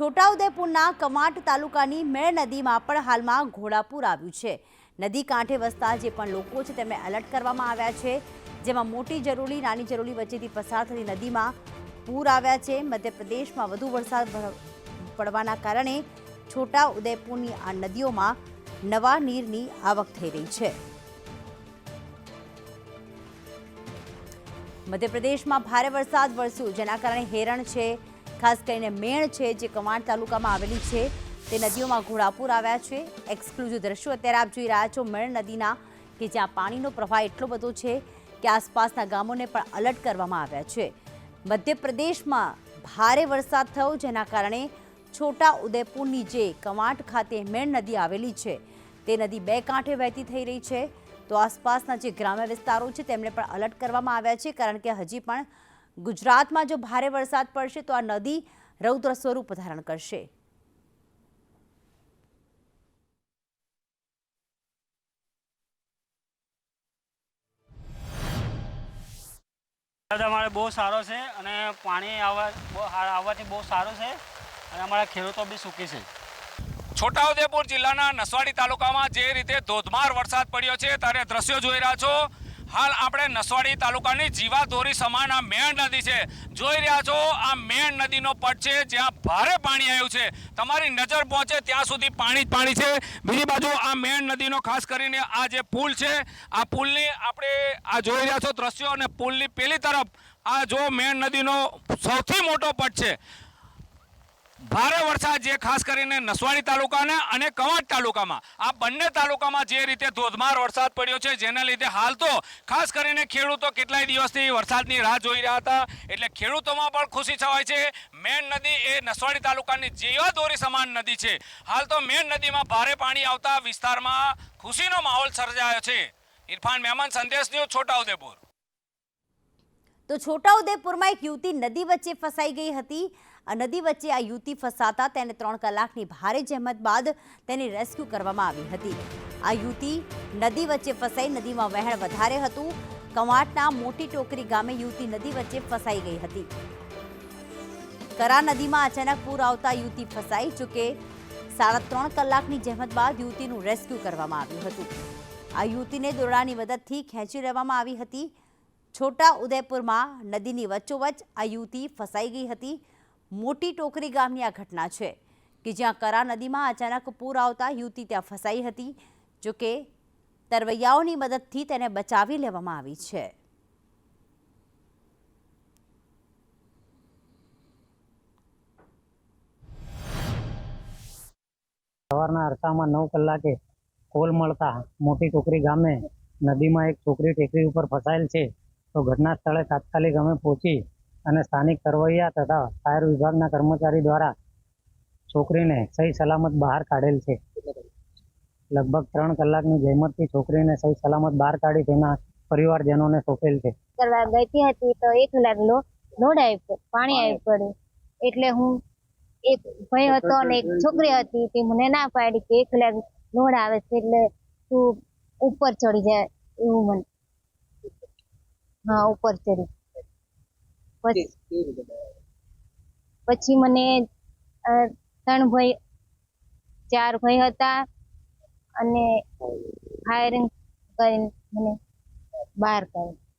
છોટાઉદેપુરના કમાટ તાલુકાની મેળ નદીમાં પણ હાલમાં ઘોડાપૂર આવ્યું છે. નદી કાંઠે વસતા જે પણ લોકો છે તેમને એલર્ટ કરવામાં આવ્યા છે. જેમાં મોટી જરૂરી, નાની જરૂરી વચ્ચેથી પસાર થતી નદીમાં પૂર આવ્યા છે. મધ્યપ્રદેશમાં વધુ વરસાદ પડવાના કારણે છોટા ઉદયપુરની આ નદીઓમાં નવા નીરની આવક થઈ રહી છે. મધ્યપ્રદેશમાં ભારે વરસાદ વરસ્યો, જેના કારણે હેરણ છે ખાસ કરીને મેણ છે જે કમાડ તાલુકામાં આવેલી છે. તે નદીઓમાં ઘોડાપુર આવ્યા છે. એક્સક્લુઝિવ દ્રશ્યો અત્યારે આપ જોઈ રહ્યા છો. મેણ નદીના કે જ્યાં પાણીનો પ્રવાહ એટલો બધો છે કે આસપાસના ગામોને પણ અલર્ટ કરવામાં આવ્યા છે. મધ્યપ્રદેશમાં ભારે વરસાદ થયો, જેના કારણે છોટા ઉદયપુરની જે કમાટ ખાતે મેણ નદી આવેલી છે, તે નદી બે કાંઠે વહેતી થઈ રહી છે. તો આસપાસના જે ગ્રામ્ય વિસ્તારો છે, તેમને પણ અલર્ટ કરવામાં આવ્યા છે, કારણ કે હજી પણ ગુજરાતમાં જો ભારે વરસાદ પડશે તો આ નદી રૌદ્ર સ્વરૂપ ધારણ કરશે. વરસાદ અમારે બહુ સારો છે અને પાણી આવવા બહુ આવવાથી બહુ સારું છે અને અમારા ખેડૂતો બી સુખી છે. છોટાઉદેપુર જિલ્લાના નસવાડી તાલુકામાં જે રીતે ધોધમાર વરસાદ પડ્યો છે ત્યારે દ્રશ્યો જોઈ રહ્યા છો. હાલ આપણે નસવાડી તાલુકાની જીવાધોરી સમાન આ મેણ નદી છે. જોઈ રહ્યા છો, આ મેણ નદીનો પટ છે, જ્યાં ભારે પાણી આવ્યું છે. તમારી નજર પહોંચે ત્યાં સુધી પાણી જ પાણી છે. બીજી બાજુ આ મેણ નદીનો ખાસ કરીને આ જે પુલ છે, આ પુલની આપણે આ જોઈ રહ્યા છો દ્રશ્યો અને પુલની પેલી તરફ આ જો મેણ નદીનો સૌથી મોટો પટ છે. ભારે વરસાદ જે ખાસ કરીને નસવાડી તાલુકાના અને કવાંટ તાલુકામાં. આ બંને તાલુકામાં જે રીતે ધોધમાર વરસાદ પડ્યો છે, જેના લીધે હાલ તો ખાસ કરીને ખેડૂતો કેટલાય દિવસથી વરસાદની રાહ જોઈ રહ્યા હતા. એટલે ખેડૂતોમાં પણ ખુશી છવાય છે. મેન નદી એ નસવાડી તાલુકાની જીવાદોરી સમાન નદી છે. હાલ તો મેન નદીમાં ભારે પાણી આવતા વિસ્તારમાં ખુશીનો માહોલ સર્જાયો છે. ઇરફાન મહેમાન સંદેશ ન્યૂઝ, છોટાઉદેપુર. તો છોટાઉદેપુરમાં એક યુવતી નદી વચ્ચે ફસાઈ ગઈ હતી. આ નદી વચ્ચે આ યુવતી ફસાતા તેને ત્રણ કલાકની ભારે જહેમત બાદ તેને રેસ્ક્યુ કરવામાં આવી હતી. આ યુવતી નદી વચ્ચે ફસાઈ નદીમાં વહેણ વધારે હતું. કવાંટના મોટી ટોકરી ગામે યુવતી નદી વચ્ચે ફસાઈ ગઈ હતી. કરા નદીમાં અચાનક પૂર આવતા યુવતી ફસાઈ ચૂકે સાડા ત્રણ કલાકની જહેમત બાદ યુવતીનું રેસ્ક્યુ કરવામાં આવ્યું હતું. આ યુવતીને દોરડાની મદદથી ખેંચી લેવામાં આવી હતી. છોટા ઉદયપુરમાં નદીની વચ્ચોવચ્ચ આ યુવતી ફસાઈ ગઈ હતી. મોટી ટોકરી ગામની આ ઘટના છે કે જ્યાં કરા નદીમાં અચાનક પૂર આવતા યુવતી ત્યાં ફસાઈ હતી જોકે તરવૈયાઓની મદદથી તેને બચાવી લેવામાં આવી છે. સવારના અરસામાં નવ કલાકે કોલ મળતા મોટી ટોકરી ગામે નદીમાં એક છોકરી ટેકરી ઉપર ફસાયેલ છે. તો ઘટના સ્થળે તાત્કાલિક અમે પહોંચી અને સ્થાનિક તરવૈયા તથા ફાયર વિભાગના કર્મચારી દ્વારા છોકરીને સહી સલામત બહાર કાઢેલ છે. લગભગ ત્રણ કલાકની જહેમતથી છોકરીને સહી સલામત બહાર કાઢી તેના પરિવારજનોને સોંપેલ છે. કરવા ગઈ હતી તો એક લાગલો લોડ આવી પાણી આવી પડ્યું. એટલે હું એક ભાઈ હતો અને એક છોકરી હતી તે મને ના પાડી કે એક લાગ લોડ આવે છે એટલે તું ઉપર ચડી જાય એવું મને. હા ઉપર ચડી. પછી મને ત્રણ ભાઈ ચાર ભાઈ હતા અને ફાયરિંગ કરીને મને બહાર કાઢી